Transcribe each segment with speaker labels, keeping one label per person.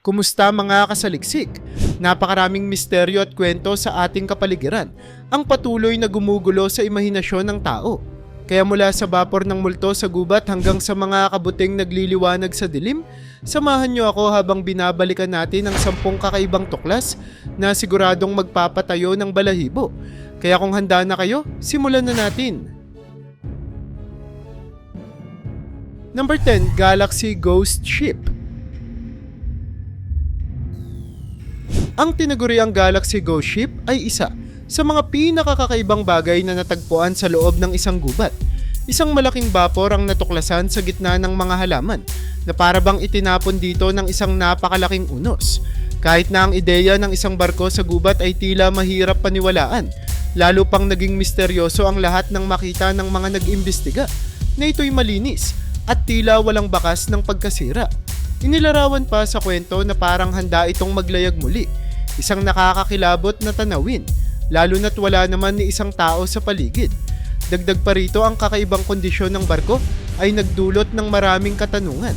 Speaker 1: Kumusta mga kasaliksik? Napakaraming misteryo at kwento sa ating kapaligiran ang patuloy na gumugulo sa imahinasyon ng tao. Kaya mula sa vapor ng multo sa gubat hanggang sa mga kabuting nagliliwanag sa dilim, samahan niyo ako habang binabalikan natin ang sampung kakaibang tuklas na siguradong magpapatayo ng balahibo. Kaya kung handa na kayo, simulan na natin. Number 10, Galaxy Ghost Ship. Ang tinaguriang Galaxy Ghost Ship ay isa sa mga pinakakakaibang bagay na natagpuan sa loob ng isang gubat. Isang malaking vapor ang natuklasan sa gitna ng mga halaman na para bang itinapon dito ng isang napakalaking unos. Kahit na ang ideya ng isang barko sa gubat ay tila mahirap paniwalaan, lalo pang naging misteryoso ang lahat ng makita ng mga nag-imbestiga na ito'y malinis at tila walang bakas ng pagkasira. Inilarawan pa sa kwento na parang handa itong maglayag muli Isang nakakakilabot na tanawin, lalo na't wala naman ni isang tao sa paligid. Dagdag pa rito ang kakaibang kondisyon ng barko ay nagdulot ng maraming katanungan.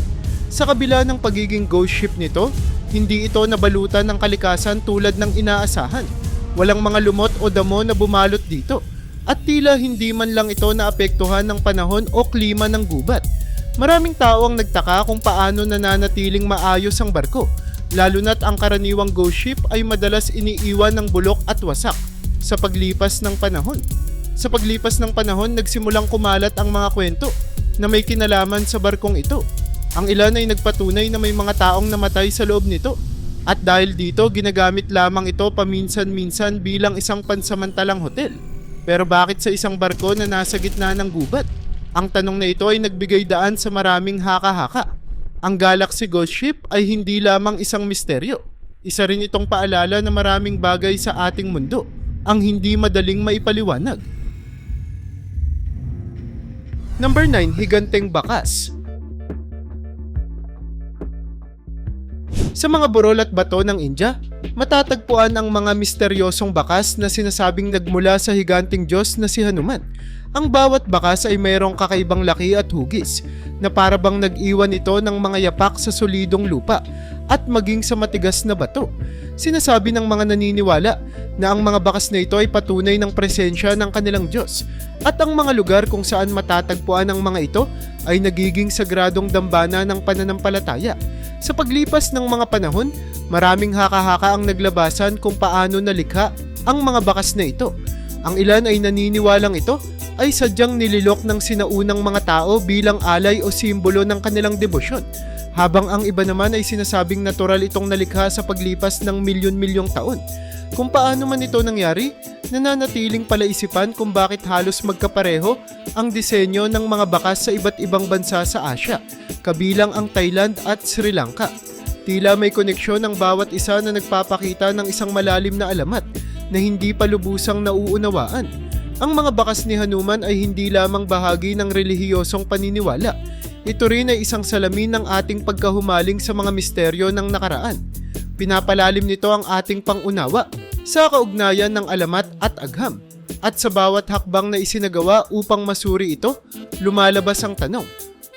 Speaker 1: Sa kabila ng pagiging ghost ship nito, hindi ito nabalutan ng kalikasan tulad ng inaasahan. Walang mga lumot o damo na bumalot dito. At tila hindi man lang ito naapektuhan ng panahon o klima ng gubat. Maraming tao ang nagtaka kung paano nananatiling maayos ang barko lalo na't ang karaniwang ghost ship ay madalas iniiwan ng bulok at wasak sa paglipas ng panahon. Sa paglipas ng panahon, nagsimulang kumalat ang mga kwento na may kinalaman sa barkong ito. Ang ilan ay nagpatunay na may mga taong namatay sa loob nito. At dahil dito, ginagamit lamang ito paminsan-minsan bilang isang pansamantalang hotel. Pero bakit sa isang barko na nasa gitna ng gubat? Ang tanong na ito ay nagbigay daan sa maraming haka-haka ang Galaxy Ghost Ship ay hindi lamang isang misteryo. Isa rin itong paalala na maraming bagay sa ating mundo ang hindi madaling maipaliwanag. Number 9, Higanteng Bakas Sa mga burol at bato ng India, matatagpuan ang mga misteryosong bakas na sinasabing nagmula sa higanting Diyos na si Hanuman. Ang bawat bakas ay mayroong kakaibang laki at hugis na para bang nag-iwan ito ng mga yapak sa solidong lupa at maging sa matigas na bato. Sinasabi ng mga naniniwala na ang mga bakas na ito ay patunay ng presensya ng kanilang Diyos at ang mga lugar kung saan matatagpuan ang mga ito ay nagiging sagradong dambana ng pananampalataya. Sa paglipas ng mga panahon, maraming haka-haka ang naglabasan kung paano nalikha ang mga bakas na ito. Ang ilan ay naniniwalang ito ay sadyang nililok ng sinaunang mga tao bilang alay o simbolo ng kanilang debosyon, habang ang iba naman ay sinasabing natural itong nalikha sa paglipas ng milyon-milyong taon. Kung paano man ito nangyari, nananatiling palaisipan kung bakit halos magkapareho ang disenyo ng mga bakas sa iba't ibang bansa sa Asya, kabilang ang Thailand at Sri Lanka. Tila may koneksyon ang bawat isa na nagpapakita ng isang malalim na alamat na hindi pa lubusang nauunawaan. Ang mga bakas ni Hanuman ay hindi lamang bahagi ng relihiyosong paniniwala. Ito rin ay isang salamin ng ating pagkahumaling sa mga misteryo ng nakaraan. Pinapalalim nito ang ating pangunawa sa kaugnayan ng alamat at agham. At sa bawat hakbang na isinagawa upang masuri ito, lumalabas ang tanong,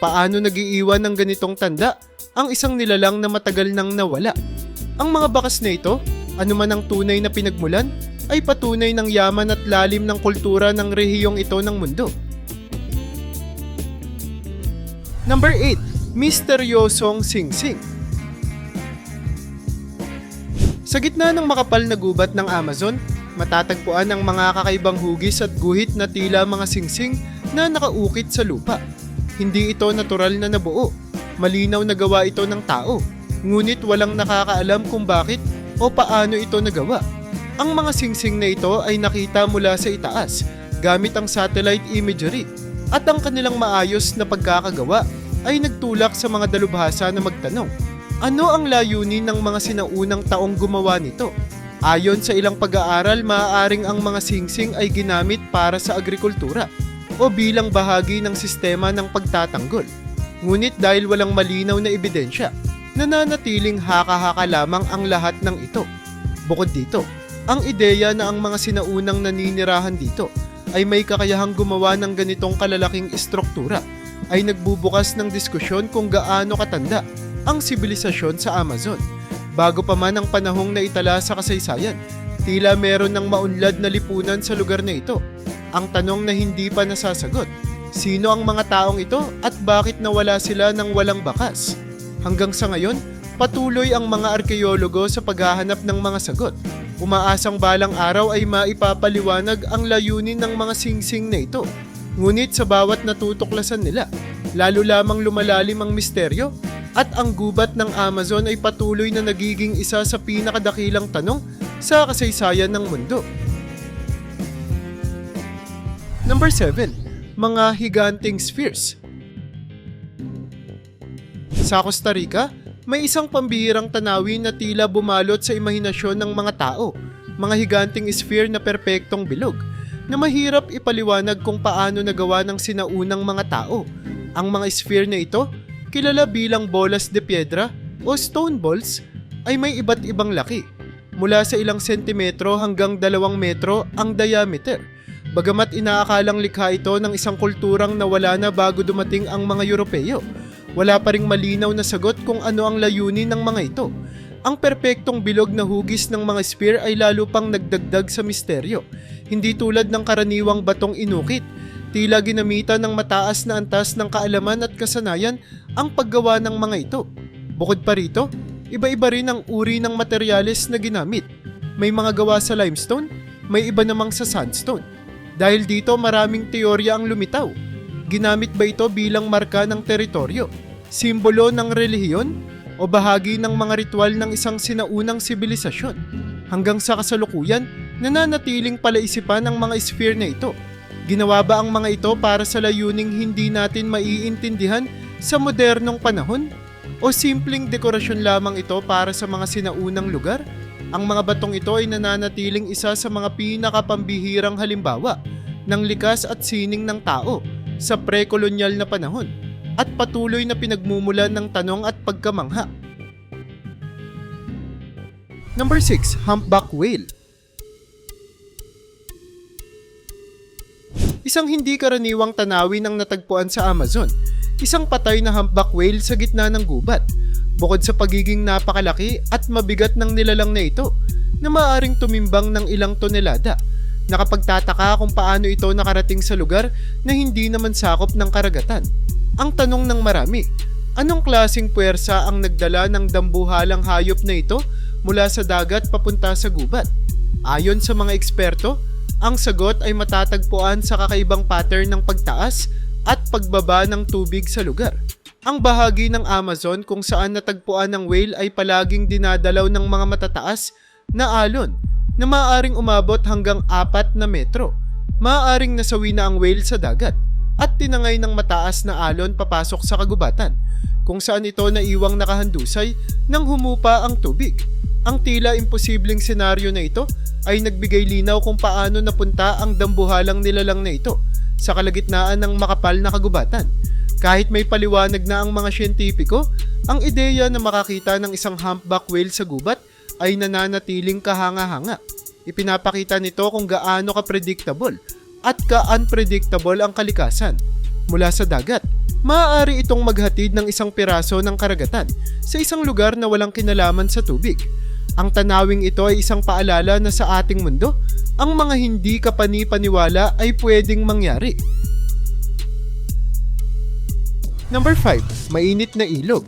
Speaker 1: paano nagiiwan ng ganitong tanda ang isang nilalang na matagal nang nawala? Ang mga bakas na ito, anuman ang tunay na pinagmulan, ay patunay ng yaman at lalim ng kultura ng rehiyong ito ng mundo. Number 8. Misteryosong Singsing Sa gitna ng makapal na gubat ng Amazon, matatagpuan ang mga kakaibang hugis at guhit na tila mga singsing na nakaukit sa lupa. Hindi ito natural na nabuo. Malinaw na gawa ito ng tao. Ngunit walang nakakaalam kung bakit o paano ito nagawa. Ang mga singsing na ito ay nakita mula sa itaas gamit ang satellite imagery at ang kanilang maayos na pagkakagawa ay nagtulak sa mga dalubhasa na magtanong, ano ang layunin ng mga sinaunang taong gumawa nito? Ayon sa ilang pag-aaral, maaaring ang mga singsing ay ginamit para sa agrikultura o bilang bahagi ng sistema ng pagtatanggol. Ngunit dahil walang malinaw na ebidensya, nananatiling haka-haka lamang ang lahat ng ito. Bukod dito, ang ideya na ang mga sinaunang naninirahan dito ay may kakayahang gumawa ng ganitong kalalaking istruktura ay nagbubukas ng diskusyon kung gaano katanda ang sibilisasyon sa Amazon. Bago pa man ang panahong na itala sa kasaysayan, tila meron ng maunlad na lipunan sa lugar na ito. Ang tanong na hindi pa nasasagot, sino ang mga taong ito at bakit nawala sila ng walang bakas? Hanggang sa ngayon, patuloy ang mga arkeologo sa paghahanap ng mga sagot. Umaasang balang araw ay maipapaliwanag ang layunin ng mga singsing na ito. Ngunit sa bawat natutuklasan nila, lalo lamang lumalalim ang misteryo at ang gubat ng Amazon ay patuloy na nagiging isa sa pinakadakilang tanong sa kasaysayan ng mundo. Number 7. Mga higanting spheres. Sa Costa Rica, may isang pambihirang tanawin na tila bumalot sa imahinasyon ng mga tao, mga higanting sphere na perpektong bilog, na mahirap ipaliwanag kung paano nagawa ng sinaunang mga tao. Ang mga sphere na ito, kilala bilang bolas de piedra o stone balls, ay may iba't ibang laki, mula sa ilang sentimetro hanggang dalawang metro ang diameter. Bagamat inaakalang likha ito ng isang kulturang nawala na bago dumating ang mga Europeo, wala pa ring malinaw na sagot kung ano ang layunin ng mga ito. Ang perpektong bilog na hugis ng mga spear ay lalo pang nagdagdag sa misteryo. Hindi tulad ng karaniwang batong inukit, tila ginamitan ng mataas na antas ng kaalaman at kasanayan ang paggawa ng mga ito. Bukod pa rito, iba-iba rin ang uri ng materyales na ginamit. May mga gawa sa limestone, may iba namang sa sandstone. Dahil dito maraming teorya ang lumitaw. Ginamit ba ito bilang marka ng teritoryo? Simbolo ng relihiyon? O bahagi ng mga ritual ng isang sinaunang sibilisasyon? Hanggang sa kasalukuyan, nananatiling palaisipan ang mga sphere na ito. Ginawa ba ang mga ito para sa layuning hindi natin maiintindihan sa modernong panahon? O simpleng dekorasyon lamang ito para sa mga sinaunang lugar? Ang mga batong ito ay nananatiling isa sa mga pinakapambihirang halimbawa ng likas at sining ng tao sa pre-kolonyal na panahon at patuloy na pinagmumulan ng tanong at pagkamangha. Number 6. Humpback Whale Isang hindi karaniwang tanawin ang natagpuan sa Amazon. Isang patay na humpback whale sa gitna ng gubat. Bukod sa pagiging napakalaki at mabigat ng nilalang na ito, na maaaring tumimbang ng ilang tonelada. Nakapagtataka kung paano ito nakarating sa lugar na hindi naman sakop ng karagatan. Ang tanong ng marami, anong klasing puwersa ang nagdala ng dambuhalang hayop na ito mula sa dagat papunta sa gubat? Ayon sa mga eksperto, ang sagot ay matatagpuan sa kakaibang pattern ng pagtaas at pagbaba ng tubig sa lugar. Ang bahagi ng Amazon kung saan natagpuan ng whale ay palaging dinadalaw ng mga matataas na alon na maaaring umabot hanggang 4 na metro. Maaaring nasawi na ang whale sa dagat at tinangay ng mataas na alon papasok sa kagubatan kung saan ito naiwang nakahandusay nang humupa ang tubig. Ang tila imposibleng senaryo na ito ay nagbigay linaw kung paano napunta ang dambuhalang nilalang na ito sa kalagitnaan ng makapal na kagubatan. Kahit may paliwanag na ang mga siyentipiko, ang ideya na makakita ng isang humpback whale sa gubat ay nananatiling kahanga-hanga. Ipinapakita nito kung gaano ka-predictable at ka-unpredictable ang kalikasan. Mula sa dagat, maaari itong maghatid ng isang piraso ng karagatan sa isang lugar na walang kinalaman sa tubig. Ang tanawing ito ay isang paalala na sa ating mundo, ang mga hindi kapani-paniwala ay pwedeng mangyari. Number 5. Mainit na ilog.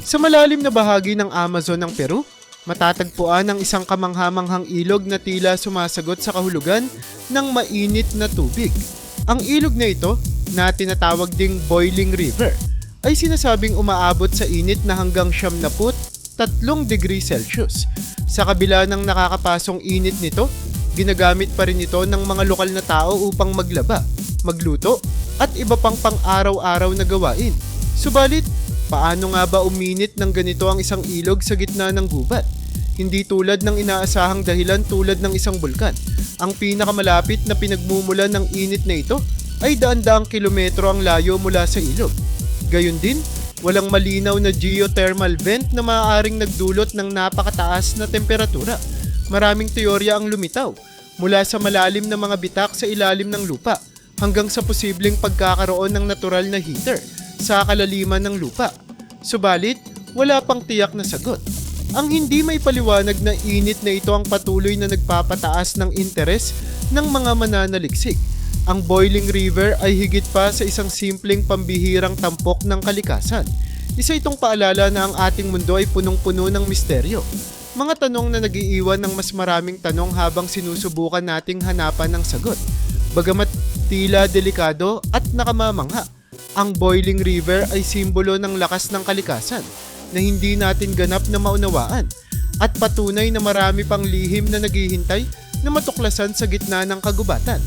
Speaker 1: Sa malalim na bahagi ng Amazon ng Peru, matatagpuan ang isang kamanghamanghang ilog na tila sumasagot sa kahulugan ng mainit na tubig. Ang ilog na ito, na tinatawag ding Boiling River, ay sinasabing umaabot sa init na hanggang siyam na Celsius. Sa kabila ng nakakapasong init nito, ginagamit pa rin ito ng mga lokal na tao upang maglaba, magluto, at iba pang pang-araw-araw na gawain. Subalit, paano nga ba uminit ng ganito ang isang ilog sa gitna ng gubat? Hindi tulad ng inaasahang dahilan tulad ng isang bulkan. Ang pinakamalapit na pinagmumulan ng init na ito ay daan-daang kilometro ang layo mula sa ilog. Gayun din, walang malinaw na geothermal vent na maaaring nagdulot ng napakataas na temperatura. Maraming teorya ang lumitaw, mula sa malalim na mga bitak sa ilalim ng lupa hanggang sa posibleng pagkakaroon ng natural na heater sa kalaliman ng lupa. Subalit, wala pang tiyak na sagot. Ang hindi may paliwanag na init na ito ang patuloy na nagpapataas ng interes ng mga mananaliksik. Ang Boiling River ay higit pa sa isang simpleng pambihirang tampok ng kalikasan. Isa itong paalala na ang ating mundo ay punong-puno ng misteryo. Mga tanong na nagiiwan ng mas maraming tanong habang sinusubukan nating hanapan ng sagot. Bagamat tila delikado at nakamamangha, ang Boiling River ay simbolo ng lakas ng kalikasan na hindi natin ganap na maunawaan at patunay na marami pang lihim na naghihintay na matuklasan sa gitna ng kagubatan.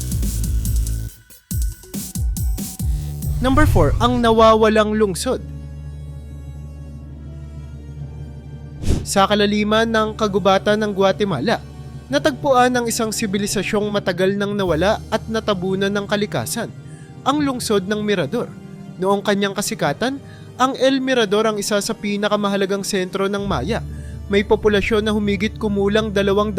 Speaker 1: Number 4, ang nawawalang lungsod. Sa kalaliman ng kagubatan ng Guatemala, natagpuan ng isang sibilisasyong matagal nang nawala at natabunan ng kalikasan, ang lungsod ng Mirador. Noong kanyang kasikatan, ang El Mirador ang isa sa pinakamahalagang sentro ng Maya. May populasyon na humigit kumulang 200,000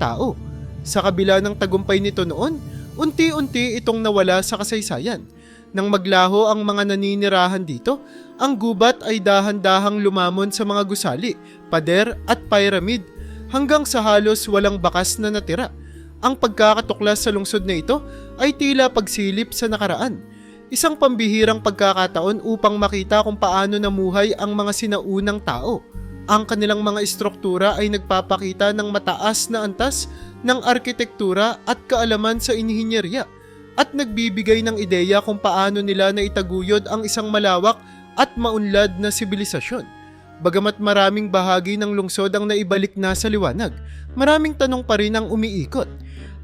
Speaker 1: tao. Sa kabila ng tagumpay nito noon, unti-unti itong nawala sa kasaysayan. Nang maglaho ang mga naninirahan dito, ang gubat ay dahan-dahang lumamon sa mga gusali, pader at pyramid hanggang sa halos walang bakas na natira. Ang pagkakatuklas sa lungsod na ito ay tila pagsilip sa nakaraan. Isang pambihirang pagkakataon upang makita kung paano namuhay ang mga sinaunang tao. Ang kanilang mga istruktura ay nagpapakita ng mataas na antas ng arkitektura at kaalaman sa inhinyerya at nagbibigay ng ideya kung paano nila naitaguyod ang isang malawak at maunlad na sibilisasyon. Bagamat maraming bahagi ng lungsod ang naibalik na sa liwanag, maraming tanong pa rin ang umiikot.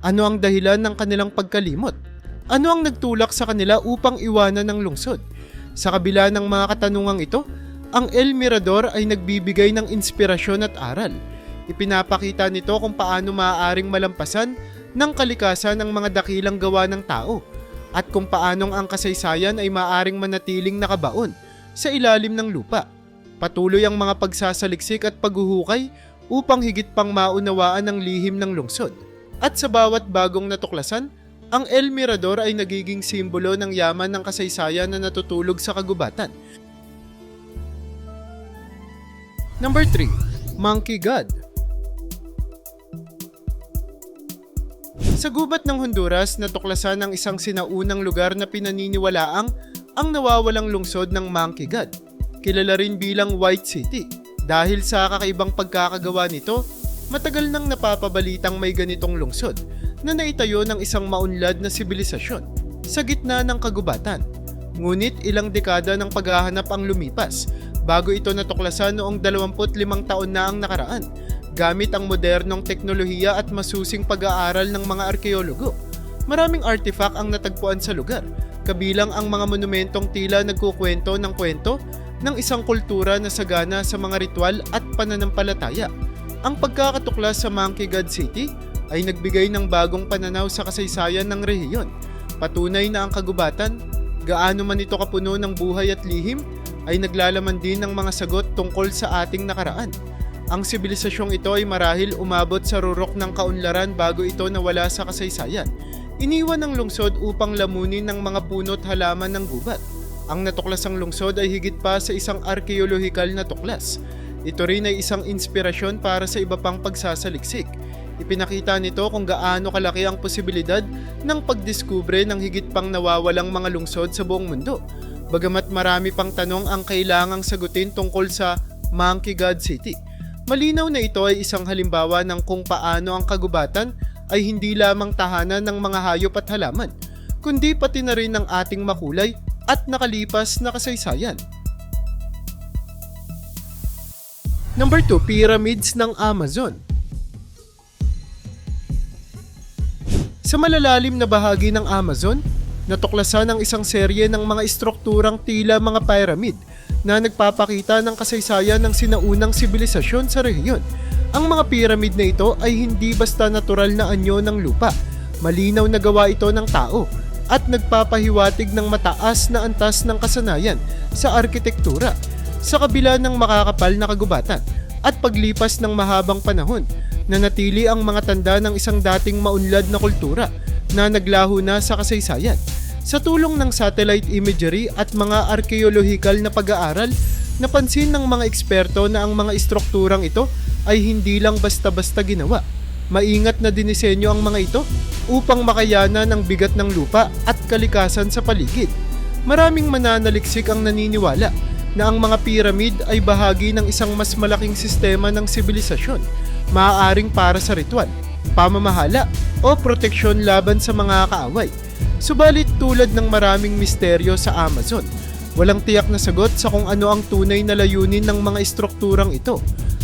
Speaker 1: Ano ang dahilan ng kanilang pagkalimot? Ano ang nagtulak sa kanila upang iwanan ng lungsod? Sa kabila ng mga katanungang ito, ang El Mirador ay nagbibigay ng inspirasyon at aral. Ipinapakita nito kung paano maaaring malampasan ng kalikasan ng mga dakilang gawa ng tao at kung paanong ang kasaysayan ay maaaring manatiling nakabaon sa ilalim ng lupa. Patuloy ang mga pagsasaliksik at paghuhukay upang higit pang maunawaan ang lihim ng lungsod. At sa bawat bagong natuklasan, ang El Mirador ay nagiging simbolo ng yaman ng kasaysayan na natutulog sa kagubatan. Number 3. Monkey God Sa gubat ng Honduras, natuklasan ng isang sinaunang lugar na pinaniniwalaang ang nawawalang lungsod ng Monkey God. Kilala rin bilang White City. Dahil sa kakaibang pagkakagawa nito, matagal nang napapabalitang may ganitong lungsod na naitayo ng isang maunlad na sibilisasyon sa gitna ng kagubatan. Ngunit ilang dekada ng paghahanap ang lumipas bago ito natuklasan noong 25 taon na ang nakaraan gamit ang modernong teknolohiya at masusing pag-aaral ng mga arkeologo. Maraming artifact ang natagpuan sa lugar, kabilang ang mga monumentong tila nagkukwento ng kwento ng isang kultura na sagana sa mga ritual at pananampalataya. Ang pagkakatuklas sa Monkey God City ay nagbigay ng bagong pananaw sa kasaysayan ng rehiyon. Patunay na ang kagubatan, gaano man ito kapuno ng buhay at lihim, ay naglalaman din ng mga sagot tungkol sa ating nakaraan. Ang sibilisasyong ito ay marahil umabot sa rurok ng kaunlaran bago ito nawala sa kasaysayan. Iniwan ng lungsod upang lamunin ng mga puno't halaman ng gubat. Ang natuklasang lungsod ay higit pa sa isang arkeolohikal na tuklas. Ito rin ay isang inspirasyon para sa iba pang pagsasaliksik. Ipinakita nito kung gaano kalaki ang posibilidad ng pagdiskubre ng higit pang nawawalang mga lungsod sa buong mundo. Bagamat marami pang tanong ang kailangang sagutin tungkol sa Monkey God City. Malinaw na ito ay isang halimbawa ng kung paano ang kagubatan ay hindi lamang tahanan ng mga hayop at halaman, kundi pati na rin ng ating makulay at nakalipas na kasaysayan. Number 2, Pyramids ng Amazon. Sa malalalim na bahagi ng Amazon, natuklasan ang isang serye ng mga istrukturang tila mga pyramid na nagpapakita ng kasaysayan ng sinaunang sibilisasyon sa rehiyon. Ang mga pyramid na ito ay hindi basta natural na anyo ng lupa. Malinaw na gawa ito ng tao at nagpapahiwatig ng mataas na antas ng kasanayan sa arkitektura sa kabila ng makakapal na kagubatan at paglipas ng mahabang panahon nanatili ang mga tanda ng isang dating maunlad na kultura na naglaho na sa kasaysayan. Sa tulong ng satellite imagery at mga arkeolohikal na pag-aaral, Napansin ng mga eksperto na ang mga istrukturang ito ay hindi lang basta-basta ginawa. Maingat na dinisenyo ang mga ito upang makayana ng bigat ng lupa at kalikasan sa paligid. Maraming mananaliksik ang naniniwala na ang mga piramid ay bahagi ng isang mas malaking sistema ng sibilisasyon, maaaring para sa ritual, pamamahala o proteksyon laban sa mga kaaway. Subalit tulad ng maraming misteryo sa Amazon, walang tiyak na sagot sa kung ano ang tunay na layunin ng mga istrukturang ito.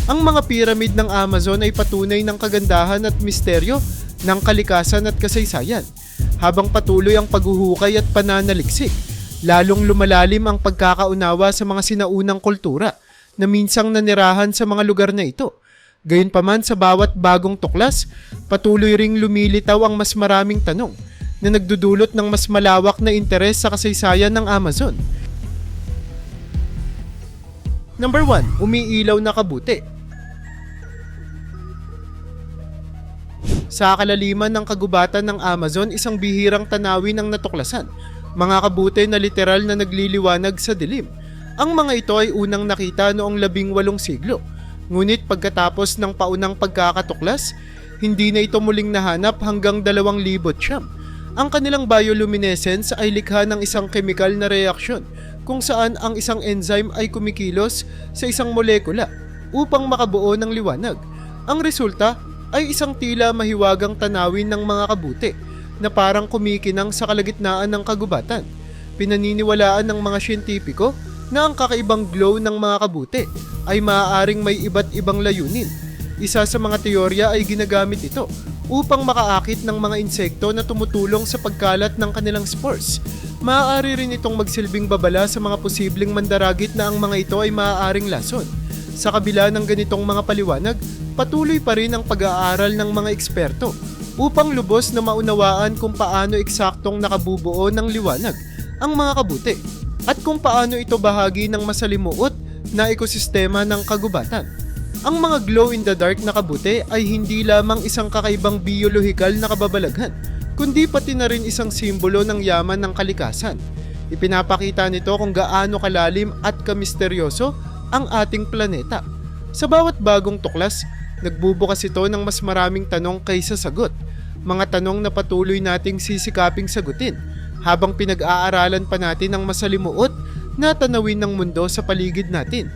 Speaker 1: Ang mga piramid ng Amazon ay patunay ng kagandahan at misteryo ng kalikasan at kasaysayan. Habang patuloy ang paghuhukay at pananaliksik, lalong lumalalim ang pagkakaunawa sa mga sinaunang kultura na minsang nanirahan sa mga lugar na ito. Gayunpaman sa bawat bagong tuklas, patuloy ring lumilitaw ang mas maraming tanong na nagdudulot ng mas malawak na interes sa kasaysayan ng Amazon. Number 1, umiilaw na kabuti. Sa kalaliman ng kagubatan ng Amazon, isang bihirang tanawin ang natuklasan. Mga kabuti na literal na nagliliwanag sa dilim. Ang mga ito ay unang nakita noong labing walong siglo. Ngunit pagkatapos ng paunang pagkakatuklas, hindi na ito muling nahanap hanggang dalawang libot siyam. Ang kanilang bioluminescence ay likha ng isang chemical na reaksyon kung saan ang isang enzyme ay kumikilos sa isang molekula upang makabuo ng liwanag. Ang resulta ay isang tila mahiwagang tanawin ng mga kabuti na parang kumikinang sa kalagitnaan ng kagubatan. Pinaniniwalaan ng mga siyentipiko na ang kakaibang glow ng mga kabuti ay maaaring may iba't ibang layunin. Isa sa mga teorya ay ginagamit ito upang makaakit ng mga insekto na tumutulong sa pagkalat ng kanilang spores. Maaari rin itong magsilbing babala sa mga posibleng mandaragit na ang mga ito ay maaaring lason. Sa kabila ng ganitong mga paliwanag, patuloy pa rin ang pag-aaral ng mga eksperto upang lubos na maunawaan kung paano eksaktong nakabubuo ng liwanag ang mga kabuti at kung paano ito bahagi ng masalimuot na ekosistema ng kagubatan. Ang mga glow-in-the-dark na kabuti ay hindi lamang isang kakaibang biolohikal na kababalaghan, kundi pati na rin isang simbolo ng yaman ng kalikasan. Ipinapakita nito kung gaano kalalim at kamisteryoso ang ating planeta. Sa bawat bagong tuklas, nagbubukas ito ng mas maraming tanong kaysa sagot. Mga tanong na patuloy nating sisikaping sagutin habang pinag-aaralan pa natin ang masalimuot na tanawin ng mundo sa paligid natin.